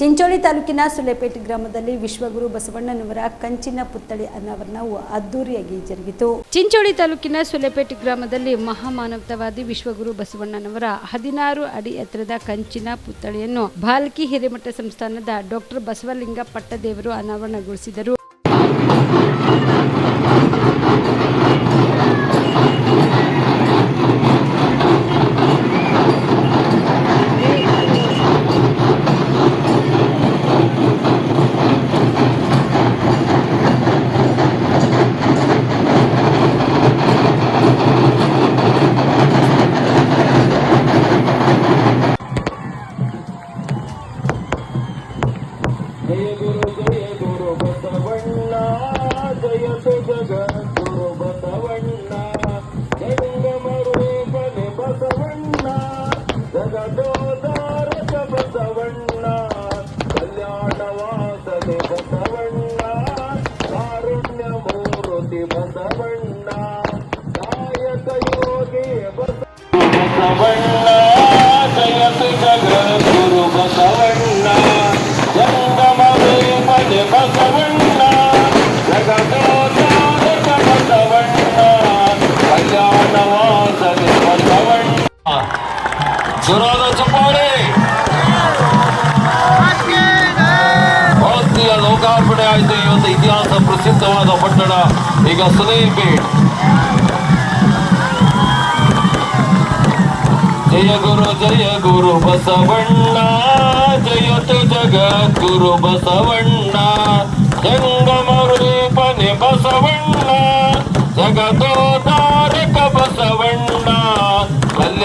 ಚಿಂಚೋಳಿ ತಾಲೂಕಿನ ಸುಲೆಪೇಟೆ ಗ್ರಾಮದಲ್ಲಿ ವಿಶ್ವಗುರು ಬಸವಣ್ಣನವರ ಕಂಚಿನ ಪುತ್ಥಳಿ ಅನಾವರಣವು ಅದ್ದೂರಿಯಾಗಿ ಜರುಗಿತು. ಚಿಂಚೋಳಿ ತಾಲೂಕಿನ ಸುಲೆಪೇಟೆ ಗ್ರಾಮದಲ್ಲಿ ಮಹಾಮಾನವತಾವಾದಿ ವಿಶ್ವಗುರು ಬಸವಣ್ಣನವರ ಹದಿನಾರು ಅಡಿ ಎತ್ತರದ ಕಂಚಿನ ಪುತ್ಥಳಿಯನ್ನು ಭಾಲ್ಕಿ ಹಿರೇಮಠ ಸಂಸ್ಥಾನದ ಡಾಕ್ಟರ್ ಬಸವಲಿಂಗ ಪಟ್ಟದೇವರು ಅನಾವರಣಗೊಳಿಸಿದರು. ಜಗದೋದಾರಕ ಬಸವಣ್ಣ ಕಲ್ಯಾಣ ವಾಸನೆ ಬಸವಣ್ಣ ಕಾರುಣ್ಯ ಮೂರ್ತಿ ಬಸವಣ್ಣ ಕಾಯಕ ಯೋಗಿ ಬಸವಣ್ಣ. ಜೋರಾದ ಚಪ್ಪಾಳೆ. ಭಾರತೀಯ ಲೋಕಾರ್ಪಣೆ ಆಯಿತು. ಒಂದು ಇತಿಹಾಸ ಪ್ರಸಿದ್ಧವಾದ ಪಟ್ಟಣ ಈಗ ಸುಲೇಪೇಟ್ ಜಯ ಗುರು ಜಯ ಗುರು ಬಸವಣ್ಣ. ಜಯತು ಜಗದ್ಗುರು ಬಸವಣ್ಣ. ಜಂಗಮ ಬಸವಣ್ಣ. ಜಗದೋದಾರಕ ಬಸವಣ್ಣ.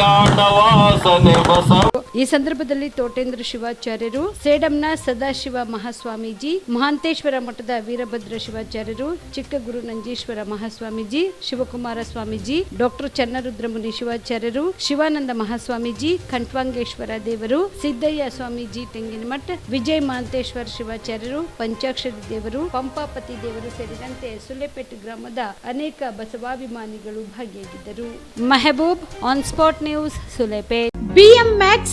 ఆడవాసనే బసవ ಈ ಸಂದರ್ಭದಲ್ಲಿ ತೋಟೇಂದ್ರ ಶಿವಾಚಾರ್ಯರು, ಸೇಡಂನ ಸದಾಶಿವ ಮಹಾಸ್ವಾಮೀಜಿ, ಮಹಾಂತೇಶ್ವರ ಮಠದ ವೀರಭದ್ರ ಶಿವಾಚಾರ್ಯರು ಚಿಕ್ಕಗುರು ನಂಜೇಶ್ವರ ಮಹಾಸ್ವಾಮೀಜಿ, ಶಿವಕುಮಾರ ಸ್ವಾಮೀಜಿ, ಡಾಕ್ಟರ್ ಚನ್ನರುದ್ರಮುನಿ ಶಿವಾಚಾರ್ಯರು, ಶಿವಾನಂದ ಮಹಾಸ್ವಾಮೀಜಿ ಖಂಟ್ವಾಂಗೇಶ್ವರ ದೇವರು, ಸಿದ್ದಯ್ಯ ಸ್ವಾಮೀಜಿ ತೆಂಗಿನಮಠ, ವಿಜಯ ಮಹಾಂತೇಶ್ವರ ಶಿವಾಚಾರ್ಯರು, ಪಂಚಾಕ್ಷರಿ ದೇವರು, ಪಂಪಾಪತಿ ದೇವರು ಸೇರಿದಂತೆ ಸುಲೆಪೇಟೆ ಗ್ರಾಮದ ಅನೇಕ ಬಸವಾಭಿಮಾನಿಗಳು ಭಾಗಿಯಾಗಿದ್ದರು. Mehboob on spot news Sulepet BM Max